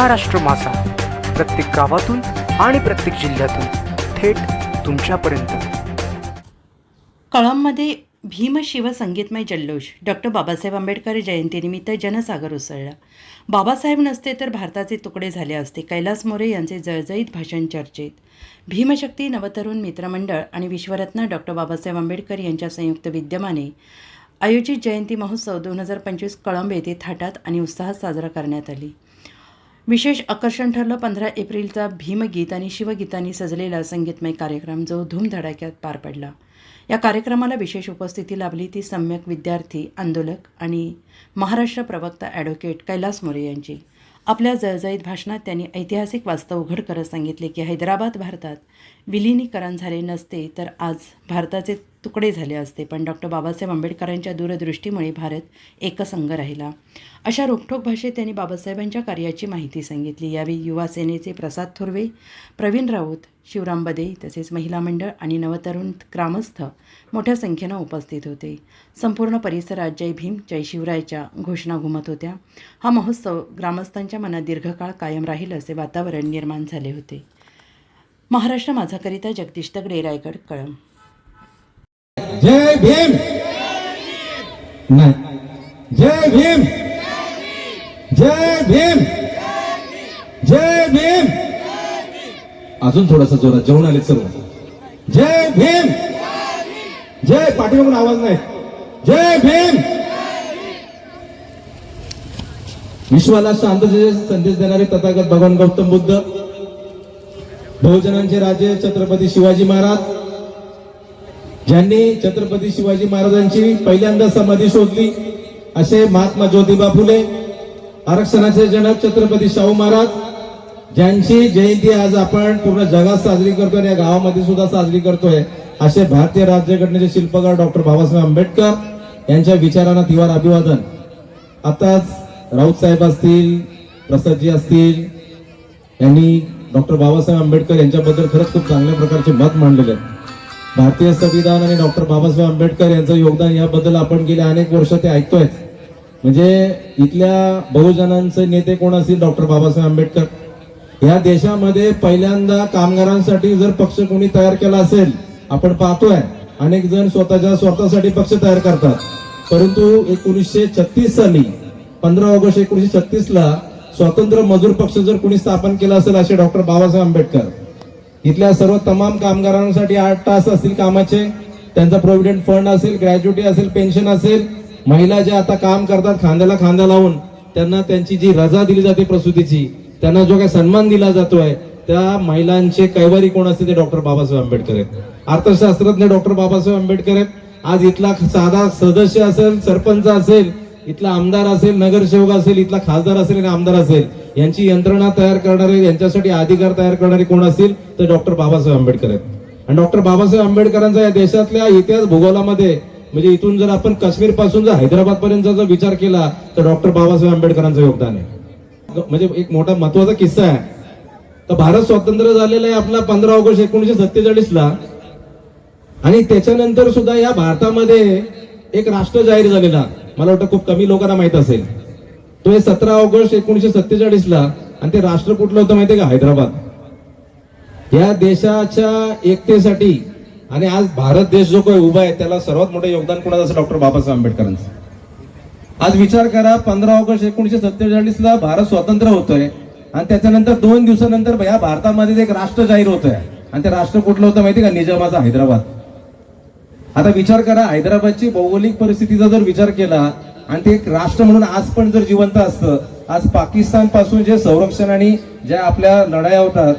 महाराष्ट्र मासा प्रत्येक गावातून आणि प्रत्येक जिल्ह्यातून थेट तुमच्यापर्यंत. कळंबमध्ये भीमशिव संगीतमय जल्लोष. डॉक्टर बाबासाहेब आंबेडकर जयंतीनिमित्त जनसागर उसळला. बाबासाहेब नसते तर भारताचे तुकडे झाले असते कैलास मोरे यांचे जळजळीत भाषण चर्चेत. भीमशक्ती नवतरुण मित्रमंडळ आणि विश्वरत्न डॉक्टर बाबासाहेब आंबेडकर यांच्या संयुक्त विद्यमाने आयोजित जयंती महोत्सव दोन हजार पंचवीस कळंब येथे थाटात आणि उत्साहात साजरा करण्यात आली. विशेष आकर्षण ठरलं पंधरा एप्रिलचा भीमगीत आणि शिवगीतांनी सजलेला संगीतमय कार्यक्रम जो धूमधडाक्यात पार पडला. या कार्यक्रमाला विशेष उपस्थिती लाभली ती सम्यक विद्यार्थी आंदोलक आणि महाराष्ट्र प्रवक्ता ॲडव्होकेट कैलास मोरे यांची. आपल्या जळजळीत भाषणात त्यांनी ऐतिहासिक वास्तव उघड करत सांगितले की हैदराबाद भारतात विलिनीकरण झाले नसते तर आज भारताचे तुकडे झाले असते. पण डॉक्टर बाबासाहेब आंबेडकरांच्या दूरदृष्टीमुळे भारत एकसंघ राहिला. अशा रोखठोक भाषेत त्यांनी बाबासाहेबांच्या कार्याची माहिती सांगितली. यावेळी युवा सेनेचे प्रसाद थोरवे प्रवीण राऊत शिवराम बदे तसेच महिला मंडळ आणि नवतरुण ग्रामस्थ मोठ्या संख्येनं उपस्थित होते. संपूर्ण परिसरात जय भीम जय शिवरायच्या घोषणा घुमत होत्या. हा महोत्सव ग्रामस्थांच्या मनात दीर्घकाळ कायम राहील असे वातावरण निर्माण झाले होते. महाराष्ट्र माझाकरिता जगदीश तगडे रायगड कळम जय भीम! नाही. जय भीम! जय भीम! जय भीम! अजून थोडासा जोरात जेवण आले सर्व. जय भीम! जय पाठीमागून आवाज नाही. जय भीम! विश्वाला शांततेचे संदेश देणारे तथागत भगवान गौतम बुद्ध बहुजनांचे राजे छत्रपती शिवाजी महाराज. ज्यांनी छत्रपती शिवाजी महाराजांची पहिल्यांदा समाधी शोधली असे महात्मा ज्योतिबा फुले आरक्षणाचे जनक छत्रपती शाहू महाराज ज्यांची जयंती आज आपण पूर्ण जगात साजरी करतोय आणि या गावामध्ये सुद्धा साजरी करतोय असे भारतीय राज्यघटनेचे शिल्पकार डॉक्टर बाबासाहेब आंबेडकर यांच्या विचारांना तिवार अभिवादन. आताच राऊत साहेब असतील प्रसादजी असतील यांनी डॉक्टर बाबासाहेब आंबेडकर यांच्याबद्दल खरंच खूप चांगल्या प्रकारचे मत मांडलेले आहे भारतीय संविधान आणि डॉक्टर बाबासाहेब आंबेडकर यांचं योगदान याबद्दल आपण गेले अनेक वर्ष ते ऐकतोय. म्हणजे इथल्या बहुजनांचे नेते कोण असतील? डॉक्टर बाबासाहेब आंबेडकर. या देशामध्ये पहिल्यांदा कामगारांसाठी जर पक्ष कोणी तयार केला असेल आपण पाहतोय अनेक जण स्वतःच्या स्वतःसाठी पक्ष तयार करतात. परंतु एकोणीसशे छत्तीस साली पंधरा ऑगस्ट एकोणीसशे छत्तीस ला स्वतंत्र मजूर पक्ष जर कोणी स्थापन केला असेल असे डॉक्टर बाबासाहेब आंबेडकर इथल्या सर्व तमाम कामगारांसाठी आठ तास असतील कामाचे त्यांचा प्रोव्हिडंट फंड असेल ग्रॅज्युटी असेल पेन्शन असेल महिला ज्या आता काम करतात खांद्याला खांदा लावून त्यांना त्यांची जी रजा दिली जाते प्रसूतीची त्यांना जो काही सन्मान दिला जातोय त्या महिलांचे कैवारी कोण असते ते डॉक्टर बाबासाहेब आंबेडकर आहेत. अर्थशास्त्रज्ञ डॉक्टर बाबासाहेब आंबेडकर आहेत. आज इथला साधा सदस्य असेल सरपंच असेल इथला आमदार असेल नगरसेवक असेल इथला खासदार असेल आणि आमदार असेल यांची यंत्रणा तयार करणारे यांच्यासाठी अधिकार तयार करणारे कोण असतील तर डॉक्टर बाबासाहेब आंबेडकर आहेत. आणि डॉक्टर बाबासाहेब आंबेडकरांचा या देशातल्या इतिहास भूगोलामध्ये म्हणजे इथून जर आपण काश्मीरपासून जर हैदराबाद पर्यंत जर विचार केला तर डॉक्टर बाबासाहेब आंबेडकरांचं योगदान आहे. म्हणजे एक मोठा महत्त्वाचा किस्सा आहे. तर भारत स्वतंत्र झालेला आहे आपला पंधरा ऑगस्ट एकोणीशे सत्तेचाळीस ला आणि त्याच्यानंतर सुद्धा या भारतामध्ये एक राष्ट्र जाहीर झालेला. मला वाटतं खूप कमी लोकांना माहीत असेल. तो हे सतरा ऑगस्ट एकोणीशे सत्तेचाळीस ला आणि ते राष्ट्र कुठलं होतं माहितीये का? हैदराबाद. या देशाच्या एकतेसाठी आणि आज भारत देश जो काही उभा आहे त्याला सर्वात मोठं योगदान कोणाचं असं डॉक्टर बाबासाहेब आंबेडकरांचं? आज विचार करा पंधरा ऑगस्ट एकोणीशे सत्तेचाळीस ला भारत स्वतंत्र होतोय आणि त्याच्यानंतर दोन दिवसानंतर या भारतामध्ये एक राष्ट्र जाहीर होतोय. आणि ते राष्ट्र कुठलं होतं माहिती का? निजामाचा हैदराबाद. आता विचार करा हैदराबादची भौगोलिक परिस्थितीचा जर विचार केला आणि ते एक राष्ट्र म्हणून आज पण जर जिवंत असतं आज पाकिस्तानपासून जे संरक्षण आणि ज्या आपल्या लढाया होतात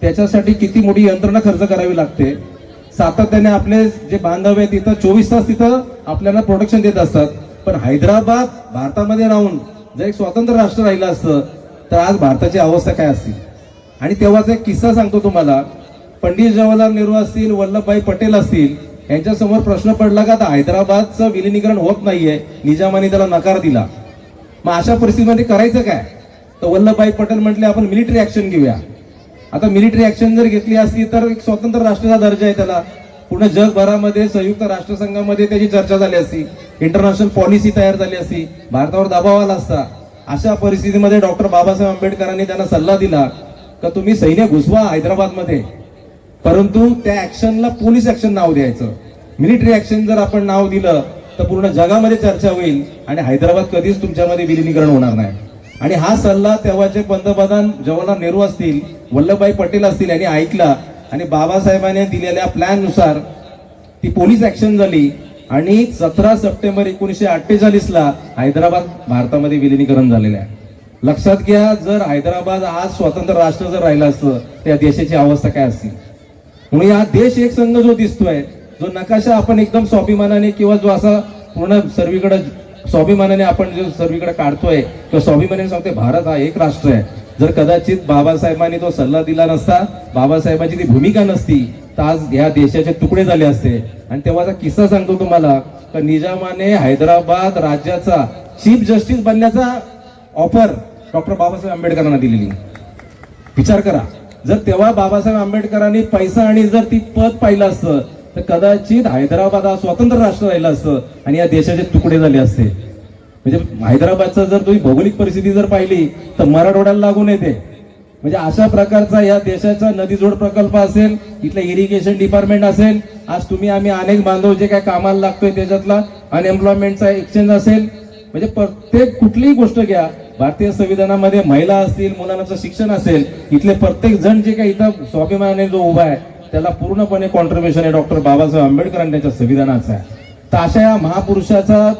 त्याच्यासाठी किती मोठी यंत्रणा खर्च करावी लागते? सातत्याने आपले जे बांधव आहेत तिथं चोवीस तास तिथं आपल्याला प्रोटेक्शन देत असतात. पण हैदराबाद भारतामध्ये राहून जर एक स्वतंत्र राष्ट्र राहिलं असतं तर आज भारताची अवस्था काय असतील आणि तेव्हाचा एक किस्सा सांगतो तुम्हाला. पंडित जवाहरलाल नेहरू असतील वल्लभभाई पटेल असतील यांच्यासमोर प्रश्न पडला का? आता हैदराबादचं विलिनीकरण होत नाहीये. निजामाने त्याला नकार दिला. मग अशा परिस्थितीमध्ये करायचं काय? तर वल्लभभाई पटेल म्हटले आपण मिलिटरी ऍक्शन घेऊया. आता मिलिटरी ऍक्शन जर घेतली असती तर एक स्वतंत्र राष्ट्राचा दर्जा आहे त्याला. पूर्ण जगभरामध्ये संयुक्त राष्ट्रसंघामध्ये त्याची चर्चा झाली असती. इंटरनॅशनल पॉलिसी तयार झाली असती. भारतावर दबाव आला असता. अशा परिस्थितीमध्ये डॉक्टर बाबासाहेब आंबेडकरांनी त्यांना सल्ला दिला का तुम्ही सैन्य घुसवा हैदराबादमध्ये? परंतु त्या ऍक्शनला पोलीस ऍक्शन नाव द्यायचं. मिलिटरी ऍक्शन जर आपण नाव दिलं तर पूर्ण जगामध्ये चर्चा होईल आणि हैदराबाद कधीच तुमच्यामध्ये विलिनीकरण होणार नाही. आणि हा सल्ला तेव्हाचे पंतप्रधान जवाहरलाल नेहरू असतील वल्लभभाई पटेल असतील यांनी ऐकला आणि बाबासाहेबांनी दिलेल्या प्लॅननुसार ती पोलीस ऍक्शन झाली आणि सतरा सप्टेंबर एकोणीसशे अठ्ठेचाळीसला हैदराबाद भारतामध्ये विलिनीकरण झालेलं आहे. लक्षात घ्या जर हैदराबाद आज स्वतंत्र राष्ट्र जर राहिलं असतं त्या देशाची अवस्था काय असतील म्हणून हा देश एक संघ जो दिसतोय जो नकाशा आपण एकदम स्वाभिमानाने किंवा जो असा पूर्ण सर्वीकडे स्वाभिमानाने आपण जो सर्वीकडे काढतोय किंवा स्वाभिमानाने सांगतोय भारत हा एक राष्ट्र आहे. जर कदाचित बाबासाहेबांनी तो सल्ला दिला नसता बाबासाहेबांची ती भूमिका नसती तर आज या देशाचे तुकडे झाले असते. आणि तेव्हाचा किस्सा सांगतो तुम्हाला का निजामाने हैदराबाद राज्याचा चीफ जस्टिस बनण्याचा ऑफर डॉक्टर बाबासाहेब आंबेडकरांना दिलेली. विचार करा. जर तेव्हा बाबासाहेब आंबेडकरांनी पैसा आणि जर ती पद पाहिलं असतं तर कदाचित हैदराबाद हा स्वतंत्र राष्ट्र राहिलं असतं आणि या देशाचे तुकडे झाले असते. म्हणजे हैदराबादचा जर तुम्ही भौगोलिक परिस्थिती जर पाहिली तर मराठवाड्याला लागून येते. म्हणजे अशा प्रकारचा या देशाचा नदी जोड प्रकल्प असेल इथलं इरिगेशन डिपार्टमेंट असेल आज तुम्ही आम्ही अनेक बांधव जे काय कामाला लागतोय त्याच्यातला अनएम्प्लॉयमेंटचा एक्सचेंज असेल म्हणजे प्रत्येक कुठलीही गोष्ट घ्या भारतीय संविधानामध्ये महिला असतील मुलांचं शिक्षण असेल इथले प्रत्येक जण जे काही इथं स्वाभिमानाने जो उभा आहे त्याला पूर्णपणे कॉन्ट्रीब्युशन आहे डॉक्टर बाबासाहेब आंबेडकर आणि त्यांच्या संविधानाचा आहे. तर अशा या महापुरुषाचा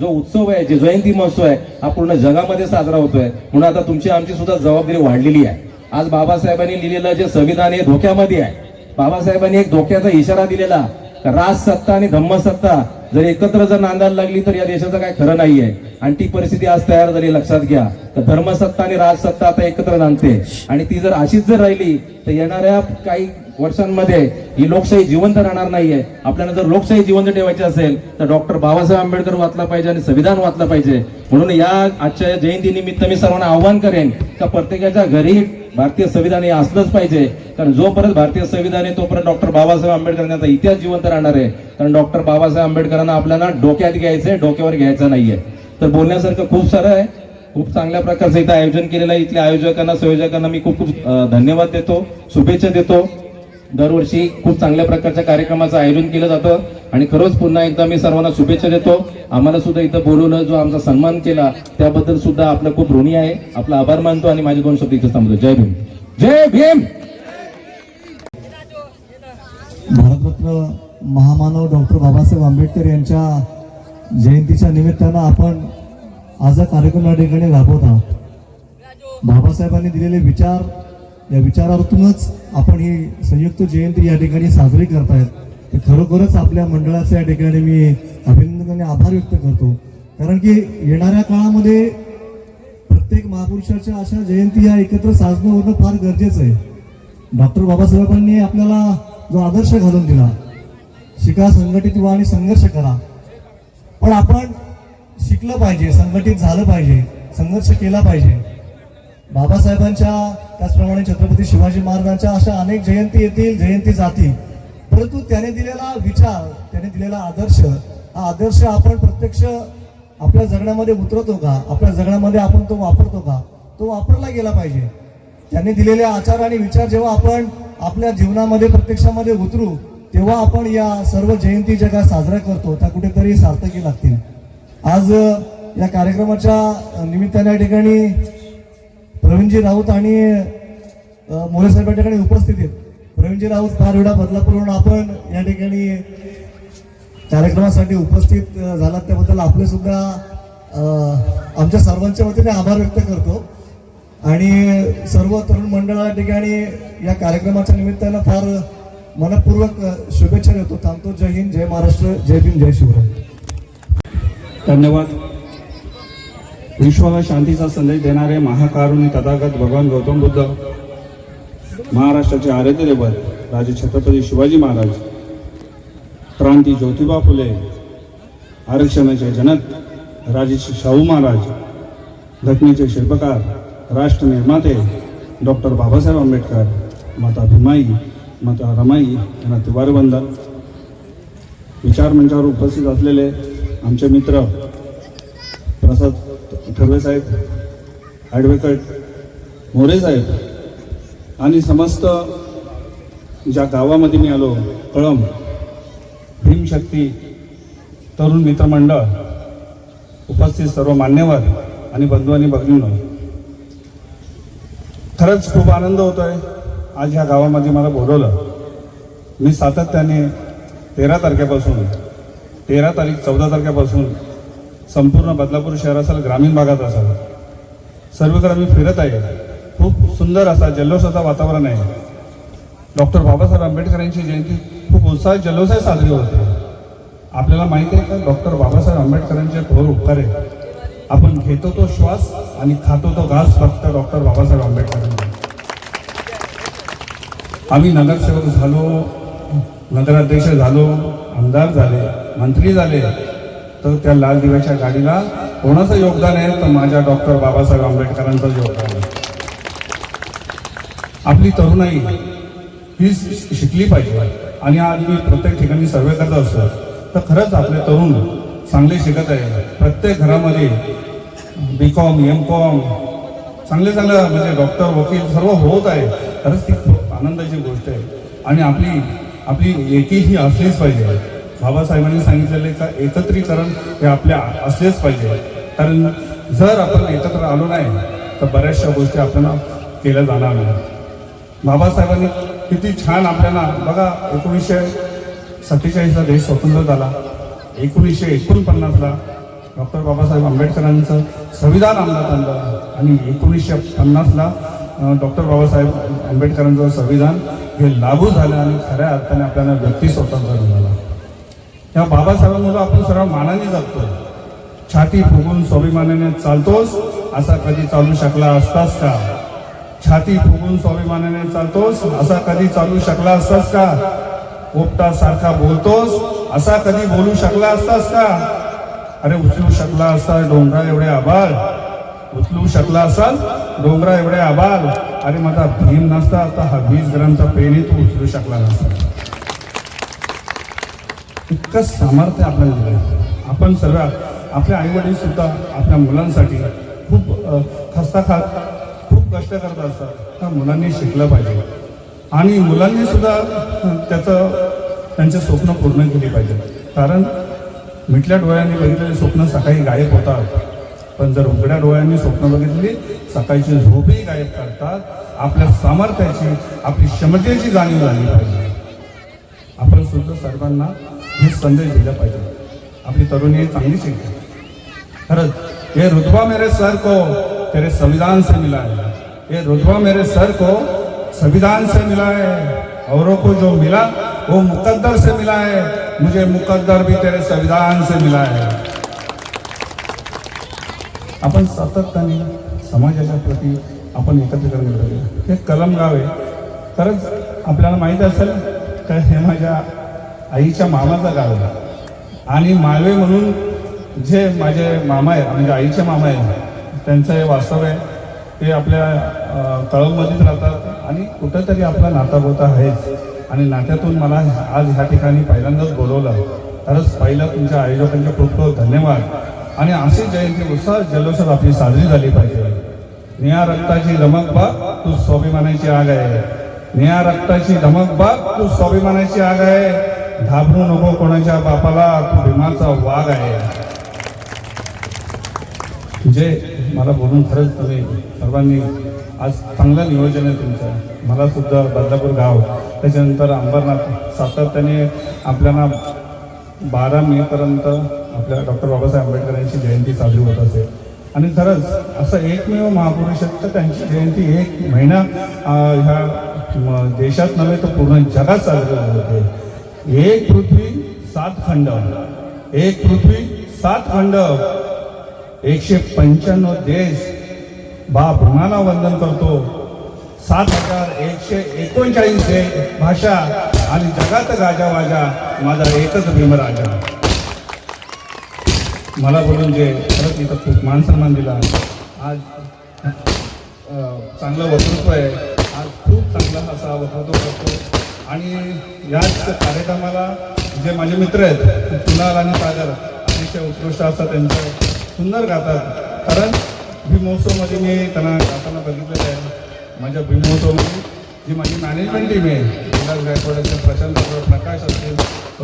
जो उत्सव आहे जे जयंती महोत्सव आहे हा पूर्ण जगामध्ये साजरा होतोय. म्हणून आता तुमची आमची सुद्धा जबाबदारी वाढलेली आहे. आज बाबासाहेबांनी लिहिलेलं जे संविधान हे धोक्यामध्ये आहे. बाबासाहेबांनी एक धोक्याचा इशारा दिलेला राजसत्ता आणि धम्मसत्ता जर एकत्र जर नांदायला लागली तर या देशाचं काय खरं नाहीये. आणि ती परिस्थिती आज तयार झाली लक्षात घ्या. तर धर्मसत्ता आणि राजसत्ता आता एकत्र नांदते. आणि ती जर अशीच जर राहिली तर येणाऱ्या काही वर्षांमध्ये ही लोकशाही जिवंत राहणार नाहीये. आपल्याला जर लोकशाही जिवंत ठेवायची असेल तर डॉक्टर बाबासाहेब आंबेडकर वाचला पाहिजे आणि संविधान वाचलं पाहिजे. म्हणून या आजच्या जयंतीनिमित्त मी सर्वांना आव्हान करेन का प्रत्येकाच्या घरी भारतीय संविधान हे असलंच पाहिजे. कारण जोपर्यंत भारतीय संविधान आहे तोपर्यंत डॉक्टर बाबासाहेब आंबेडकर यांचा इतिहास जिवंत राहणार आहे. कारण डॉक्टर बाबासाहेब आंबेडकरांना आपल्याला डोक्यात घ्यायचं आहे डोक्यावर घ्यायचं नाहीये. तर बोलण्यासारखं खूप सारं आहे. खूप चांगल्या प्रकारचं इथं आयोजन केलेलं आहे. इथल्या आयोजकांना संयोजकांना मी खूप खूप धन्यवाद देतो शुभेच्छा देतो. दरवर्षी खूप चांगल्या प्रकारच्या कार्यक्रमाचं आयोजन केलं जातं. आणि खरंच पुन्हा एकदा मी सर्वांना शुभेच्छा देतो. आम्हाला सुद्धा इथं बोलवलं जो आमचा सन्मान केला त्याबद्दल सुद्धा आपलं खूप ऋणी आहे. आपला आभार मानतो आणि माझे दोन शब्द इथं थांबतो. जय भीम. जय भीम! भारतरत्न महामानव डॉक्टर बाबासाहेब आंबेडकर यांच्या जयंतीच्या निमित्तानं आपण आज हा कार्यक्रम या ठिकाणी राबवत आहोत. बाबासाहेबांनी दिलेले विचार या विचारातूनच आपण ही संयुक्त जयंती या ठिकाणी साजरी करतायत. तर खरोखरच आपल्या मंडळाचं या ठिकाणी मी अभिनंदन आणि आभार व्यक्त करतो. कारण की येणाऱ्या काळामध्ये प्रत्येक महापुरुषाच्या अशा जयंती या एकत्र साजणं होणं फार गरजेचं आहे. डॉक्टर बाबासाहेबांनी आपल्याला जो आदर्श घालून दिला शिका संघटित व्हा आणि संघर्ष करा. पण आपण शिकलं पाहिजे संघटित झालं पाहिजे संघर्ष केला पाहिजे. बाबासाहेबांच्या त्याचप्रमाणे छत्रपती शिवाजी महाराजांच्या अशा अनेक जयंती येतील जयंती जातील. परंतु त्याने दिलेला विचार त्याने दिलेला आदर्श हा आदर्श आपण प्रत्यक्ष आपल्या जगण्यामध्ये उतरतो का? आपल्या जगण्यामध्ये आपण तो वापरतो का? तो वापरला गेला पाहिजे. त्यांनी दिलेले आचार आणि विचार जेव्हा आपण आपल्या जीवनामध्ये प्रत्यक्षामध्ये उतरू तेव्हा आपण या सर्व जयंती ज्या काय साजऱ्या करतो. त्या कुठेतरी सार्थकी लागतील. आज या कार्यक्रमाच्या निमित्ताने या ठिकाणी प्रवीणजी राऊत आणि अ, मोरे साहेब या ठिकाणी उपस्थित आहेत. प्रवीणजी राऊत फार वेळा बदलापूरवरून आपण या ठिकाणी कार्यक्रमासाठी उपस्थित झालात. त्याबद्दल आपले सुद्धा आमच्या सर्वांच्या वतीने आभार व्यक्त करतो. आणि सर्व तरुण मंडळ या ठिकाणी या कार्यक्रमाच्या निमित्तानं फार मनपूर्वक शुभेच्छा देतो. थांबतो. जय हिंद जय महाराष्ट्र जय भीम जय शिवराय. धन्यवाद. विश्वाला शांतीचा संदेश देणारे महाकारुणी तथागत भगवान गौतम बुद्ध महाराष्ट्राचे आराध्य दैवत राजे छत्रपती शिवाजी महाराज क्रांती ज्योतिबा फुले आरक्षणाचे जनक राजे शाहू महाराज घटनेचे शिल्पकार राष्ट्र निर्माते डॉक्टर बाबासाहेब आंबेडकर माता भीमाई माता रमाई यांना तिवार वंदन. विचार मंचावर उपस्थित असलेले आमचे मित्र प्रसाद ठरवे साहेब ॲडव्होकेट मोरे साहेब आणि समस्त ज्या गावामध्ये मी आलो कळम भीमशक्ती तरुण मित्रमंडळ उपस्थित सर्व मान्यवर आणि बंधू आणि भगिनींनो खरंच खूप आनंद होतोय. आज ह्या गावामध्ये मला बोलवलं. मी सातत्याने तेरा तारखेपासून तेरा तारीख चौदा तारखेपासून संपूर्ण बदलापूर शहर असेल ग्रामीण भागात असाल. सर्वीकडे आम्ही फिरत आहे. खूप सुंदर असा जल्लोषाचं वातावरण आहे. डॉक्टर बाबासाहेब आंबेडकरांची जयंती खूप उत्साह जल्लोषात साजरी होते आपल्याला माहिती आहे का? डॉक्टर बाबासाहेब आंबेडकरांचे थोर उपकार आहे आपण घेतो तो श्वास आणि खातो तो घास फक्त डॉक्टर बाबासाहेब आंबेडकरांनी. आम्ही नगरसेवक झालो नगराध्यक्ष झालो आमदार झाले मंत्री झाले. तर त्या लाल दिव्याच्या गाडीला कोणाचं योगदान आहे? तर माझ्या डॉक्टर बाबासाहेब आंबेडकरांचं योगदान आहे. आपली तरुणाई ही शिकली पाहिजे. आणि आज मी प्रत्येक ठिकाणी सर्वे करत असतो. तर खरंच आपले तरुण चांगले शिकत आहे प्रत्येक घरामध्ये बी कॉम एम कॉम चांगले चांगले म्हणजे डॉक्टर वकील सर्व होत आहे. खरंच ती खूप आनंदाची गोष्ट आहे. आणि आपली आपली एकी ही असलीच पाहिजे. बाबासाहेबांनी सांगितलेलं का एकत्रीकरण हे आपल्या असलेच पाहिजे. कारण जर आपण एकत्र आलो नाही तर बऱ्याचशा गोष्टी आपल्याला केल्या जाणार नाही. बाबासाहेबांनी किती छान आपल्याला बघा एकोणीसशे सत्तेचाळीसला देश स्वतंत्र झाला. एकोणीसशे एकोणपन्नासला डॉक्टर बाबासाहेब आंबेडकरांचं संविधान अंमलात आणलं. आणि एकोणीसशे पन्नासला डॉक्टर बाबासाहेब आंबेडकरांचं संविधान हे लागू झालं आणि खऱ्या अर्थाने आपल्याला व्यक्ती स्वतंत्र झालं. त्या बाबासाहेबांमुळे आपण सर्व मानाने जगतो छाती फुगून स्वाभिमानाने चालतोस असा कधी चालू शकला असतास का? छाती फुगून स्वाभिमानाने चालतोस असा कधी चालू शकला असतास का? पोपटा सारखा बोलतोस असा कधी बोलू शकला असतास का? अरे उचलू शकला असता डोंगरा एवढे आभार उचलू शकला असाल डोंगरा एवढे आभार अरे माझा भीम नसता आता हा वीस ग्रामचा पेनी तू उचलू शकला नसता. इतकं सामर्थ्य आपल्याला दिलं आपण सर्व आपल्या आईवडील सुद्धा आपल्या मुलांसाठी खूप खस्ता खात खूप कष्ट करत असतात. त्या मुलांनी शिकलं पाहिजे. आणि मुलांनी सुद्धा त्याचं त्यांचे स्वप्न पूर्ण केली पाहिजे. कारण मिटल्या डोळ्यांनी बघितलेले स्वप्न सकाळी गायब होतात. पण जर उघड्या डोळ्यांनी स्वप्न बघितली सकाळची झोपही गायब करतात. आपल्या सामर्थ्याची आपली क्षमतेची जाणीव झाली पाहिजे. आपण सुद्धा सर्वांना हे संदेश दिला पाहिजे. आपली तरुणी चांगली शिकते. खरंच ये रुतबा मेरे सर को तेरे संविधान से मिला है. ये रुतबा मेरे सर को संविधान से मिला है. औरों को जो मिला वो मुकद्दर से मिला है. मुझे मुकद्दर भी तेरे संविधान से मिला है. आपण सातत्याने समाजाच्या प्रती आपण एकत्रीकरण केलं पाहिजे हे कलम गाव. आहे खरंच आपल्याला माहीत असेल का हे माझ्या आईच्या मामाचा गाव आणि माळवे म्हणून जे माझे मामा आहे म्हणजे आईचे मामा आहेत त्यांचं हे वास्तव आहे. ते आपल्या तळमध्येच राहतात आणि कुठंतरी आपला नातागोता आहेच. आणि नात्यातून मला आज ह्या ठिकाणी पहिल्यांदाच बोलवलं. खरंच पहिलं तुमच्या आयोजकांचे खूप खूप धन्यवाद. आणि अशी जयंती उत्साह जल्लोषात आपली साजरी झाली पाहिजे. निळ्या रक्ताची धमक बाग तू स्वाभिमानाची आग आहे. निळ्या रक्ताची धमक बाग तू स्वाभिमानाची आग आहे. घाबरू नको कोणाच्या बापाला तू भीमाचा वाघ आहे. जे मला बोलून खरंच तुम्ही सर्वांनी आज चांगलं नियोजन आहे तुमचं. मला सुद्धा बदलापूर गाव त्याच्यानंतर अंबरनाथ सातत्याने आपल्याला बारा मेपर्यंत आपल्या डॉक्टर बाबासाहेब आंबेडकर यांची जयंती साजरी होत असेल. आणि खरंच असं एकमेव महापुरुष आहेत तर त्यांची जयंती एक महिना ह्या देशात नव्हे तर पूर्ण जगात साजरी होते एक पृथ्वी सात खंड एक पृथ्वी सात खंड एकशे पंच्याण्णव देश बा भीमाला वंदन करतो. सात हजार एकशे एकोणचाळीस देश भाषा आणि जगात गाजा वाजा माझा एकच भीमराजा मला बोलून जे खरंच इथं खूप मान सन्मान दिला. आज चांगलं वक्तृत्व आहे. आज खूप चांगला असा वक्तृत्व करतो. आणि याच कार्यक्रमाला जे माझे मित्र आहेत कुणाल आणि सागर अतिशय उत्कृष्ट असतात त्यांचं सुंदर गातात. कारण भीमोत्सवमध्ये मी त्यांना गाताना बघितलेलं आहे. माझ्या भीमोत्सवमध्ये जी माझी मॅनेजमेंट टीम आहे विलास गायकवाड असेल प्रशांत प्रकाश असतील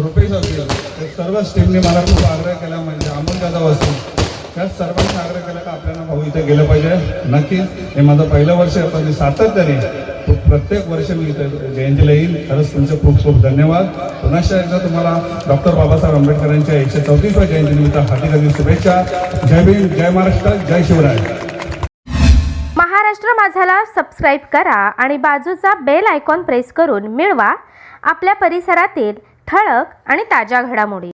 रुपेश असतील ते सर्वच टीमने मला खूप आग्रह केला. म्हणजे अमोल जाधव असतील त्या सर्वांनी आग्रह केला का आपल्याला भाऊ इथे गेलं पाहिजे. नक्कीच हे माझं पहिलं वर्ष आहे पण सातत्याने प्रत्येक वर्ष मी जयंतीला येईल. खरंच तुमचे खूप खूप धन्यवाद. पुन्हा एकदा तुम्हाला डॉक्टर बाबासाहेब आंबेडकरांच्या एकशे चौतीसव्या जयंतीनिमित्त हार्दिक हार्दिक शुभेच्छा. जय भीम जय महाराष्ट्र जय शिवराय. महाराष्ट्र माझाला सबस्क्राईब करा आणि बाजूचा बेल आयकॉन प्रेस करून मिळवा. आपल्या परिसरातील ठळक आणि ताज्या घडामोडी.